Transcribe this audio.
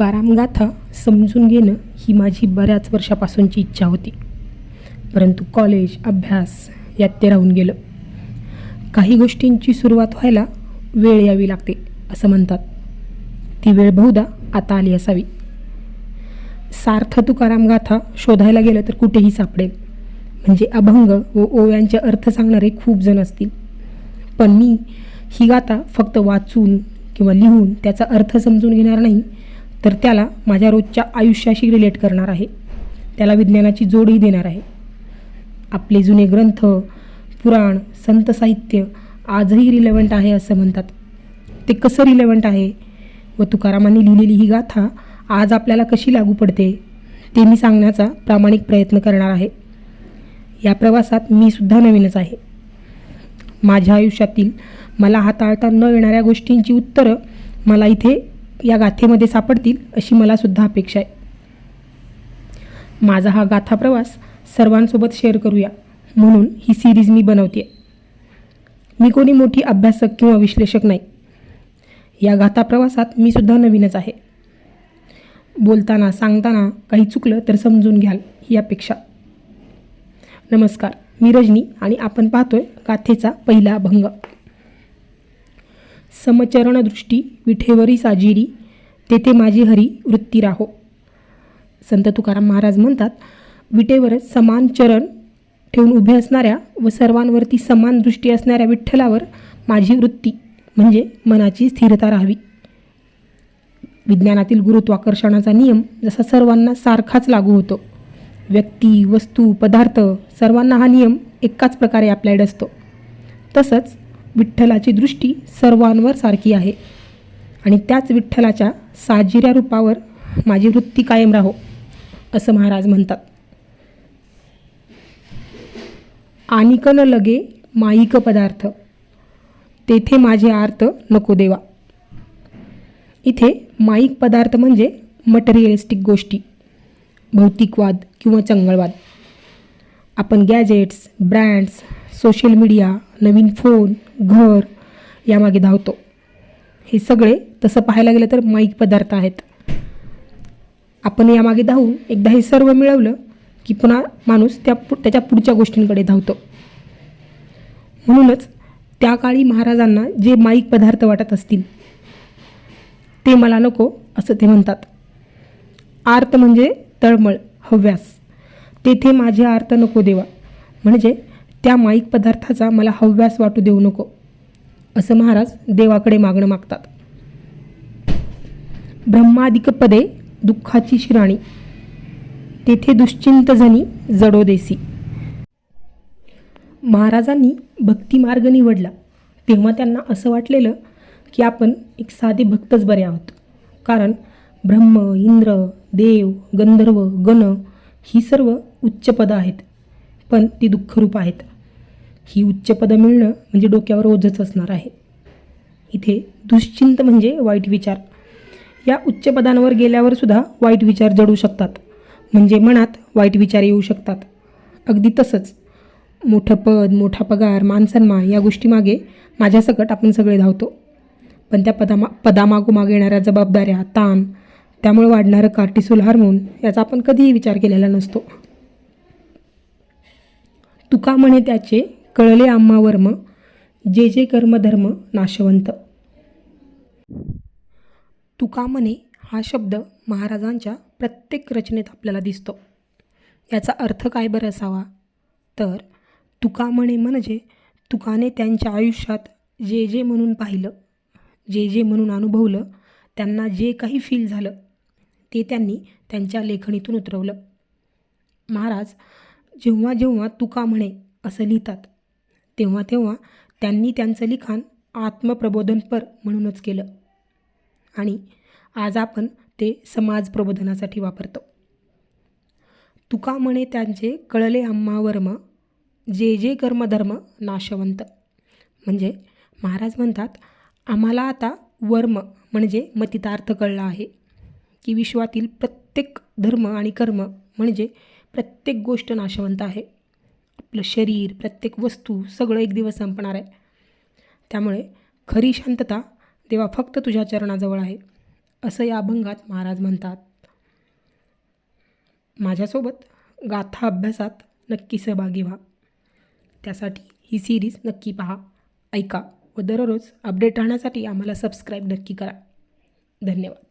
तुकाराम गाथा समजून घेणं ही माझी बऱ्याच वर्षापासूनची इच्छा होती. परंतु कॉलेज अभ्यास यात ते राहून गेलं. काही गोष्टींची सुरुवात व्हायला वेळ यावी लागते असं म्हणतात. ती वेळ बहुधा आता आली असावी. सार्थ तुकाराम गाथा शोधायला गेलं तर कुठेही सापडेल. म्हणजे अभंग व ओव्यांचे अर्थ सांगणारे खूप जण असतील. पण मी ही गाथा फक्त वाचून किंवा लिहून त्याचा अर्थ समजून घेणार नाही तर त्याला माझ्या रोजच्या आयुष्याशी रिलेट करणार आहे. त्याला विज्ञानाची जोडही देणार आहे. आपले जुने ग्रंथ पुराण संत साहित्य आजही रिलेवंट आहे असं म्हणतात. ते कसं रिलेवंट आहे? व तुकारामांनी लिहिलेली ही गाथा आज आपल्याला कशी लागू पडते? ते मी सांगण्याचा प्रामाणिक प्रयत्न करणार आहे. या प्रवासात मी सुद्धा नवीनच आहे. माझ्या आयुष्यातील मला हाताळता न येणाऱ्या गोष्टींची उत्तरं मला इथे या गाथेमध्ये सापडतील अशी मला सुद्धा अपेक्षा आहे. माझा हा गाथा प्रवास सर्वांसोबत शेअर करूया. म्हणून ही सिरीज मी बनवते मी कोणी मोठी अभ्यासक किंवा विश्लेषक नाही. या गाथा प्रवासात मी सुद्धा नवीनच आहे. बोलताना सांगताना काही चुकलं तर समजून घ्याल ही अपेक्षा. नमस्कार मी रजनी आणि आपण पाहतोय गाथेचा पहिला अभंग. समचरणदृष्टी विठेवरी साजिरी तेथे माझी हरी वृत्ती राहो. संत तुकाराम महाराज म्हणतात विटेवरच समान चरण ठेवून उभे असणाऱ्या व सर्वांवरती समान दृष्टी असणाऱ्या विठ्ठलावर माझी वृत्ती म्हणजे मनाची स्थिरता राहावी. विज्ञानातील गुरुत्वाकर्षणाचा नियम जसा सर्वांना सारखाच लागू होतो व्यक्ती वस्तू पदार्थ सर्वांना हा नियम एकाच प्रकारे अप्लायड असतो. तसंच विठ्ठलाची दृष्टी सर्वांवर सारखी आहे. आणि त्याच विठ्ठलाच्या साजिऱ्या रूपावर माझी वृत्ती कायम राहो असं महाराज म्हणतात. आनिक न लगे माईक पदार्थ तेथे माझे आर्त नको देवा. इथे माईक पदार्थ म्हणजे मटेरियलिस्टिक गोष्टी भौतिकवाद किंवा चंगळवाद. आपण गॅजेट्स ब्रँड्स सोशल मीडिया नवीन फोन घर यामागे धावतो. हे सगळे तसं पाहायला गेलं तर माईक पदार्थ आहेत. आपण यामागे धावून एकदा हे सर्व मिळवलं की पुन्हा माणूस त्या पु त्याच्या पुढच्या गोष्टींकडे धावतो. म्हणूनच त्या काळी महाराजांना जे माईक पदार्थ वाटत असतील ते मला नको असं ते म्हणतात. आर्त म्हणजे तळमळ हव्यास. तेथे माझे आर्त नको देवा. म्हणजे त्या माईक पदार्थाचा मला हव्यास वाटू देऊ नको असं महाराज देवाकडे मागणं मागतात. ब्रह्मादिक पदे दुःखाची शिराणी तेथे दुश्चिंत जनी जडो देसी. महाराजांनी भक्तिमार्ग निवडला तेव्हा त्यांना असं वाटलेलं की आपण एक साधे भक्तच बरे आहोत. कारण ब्रह्म इंद्र देव गंधर्व गण ही सर्व उच्च पदं आहेत. पण ती दुःखरूप आहेत. ही उच्च पदं मिळणं म्हणजे डोक्यावर ओझच असणार आहे. इथे दुश्चिंत म्हणजे वाईट विचार. या उच्च पदांवर गेल्यावर सुद्धा वाईट विचार जडू शकतात. म्हणजे मनात वाईट विचार येऊ शकतात. अगदी तसंच. मोठं पद मोठा पगार मानसन्मान या गोष्टीमागे माझ्यासकट आपण सगळे धावतो. पण त्या पदामा पदामागोमागे येणाऱ्या जबाबदाऱ्या ताण त्यामुळे वाढणारं कार्टिसोल हार्मोन याचा आपण कधीही विचार केलेला नसतो. तुका म्हणे त्याचे कळले आम्हा वर्म जे जे कर्मधर्म नाशवंत. तुका म्हणे हा शब्द महाराजांच्या प्रत्येक रचनेत आपल्याला दिसतो. याचा अर्थ काय बरं असावा? तर तुका म्हणे म्हणजे तुकाने त्यांच्या आयुष्यात जे जे म्हणून पाहिलं जे जे म्हणून अनुभवलं त्यांना जे काही फील झालं ते त्यांनी त्यांच्या लेखणीतून उतरवलं. महाराज जेव्हा जेव्हा तुका म्हणे असं लिहितात. तेव्हा तेव्हा त्यांनी त्यांचं लिखाण आत्मप्रबोधनपर म्हणूनच केलं. आणि आज आपण ते समाज प्रबोधनासाठी वापरतो. तुका म्हणे त्यांचे कळले आम्हा वर्म जे जे कर्मधर्म नाशवंत. म्हणजे महाराज म्हणतात आम्हाला आता वर्म म्हणजे मतितार्थ कळला आहे की विश्वातील प्रत्येक धर्म आणि कर्म म्हणजे प्रत्येक गोष्ट नाशवंत आहे. आपलं शरीर प्रत्येक वस्तू सगळं एक दिवस संपणार आहे. त्यामुळे खरी शांतता देवा फक्त तुझ्या चरणाजवळ आहे असं या अभंगात महाराज म्हणतात. माझ्यासोबत गाथा अभ्यासात नक्की सहभागी व्हा. त्यासाठी ही सिरीज नक्की पहा ऐका व दररोज अपडेट राहण्यासाठी आम्हाला सबस्क्राईब नक्की करा. धन्यवाद.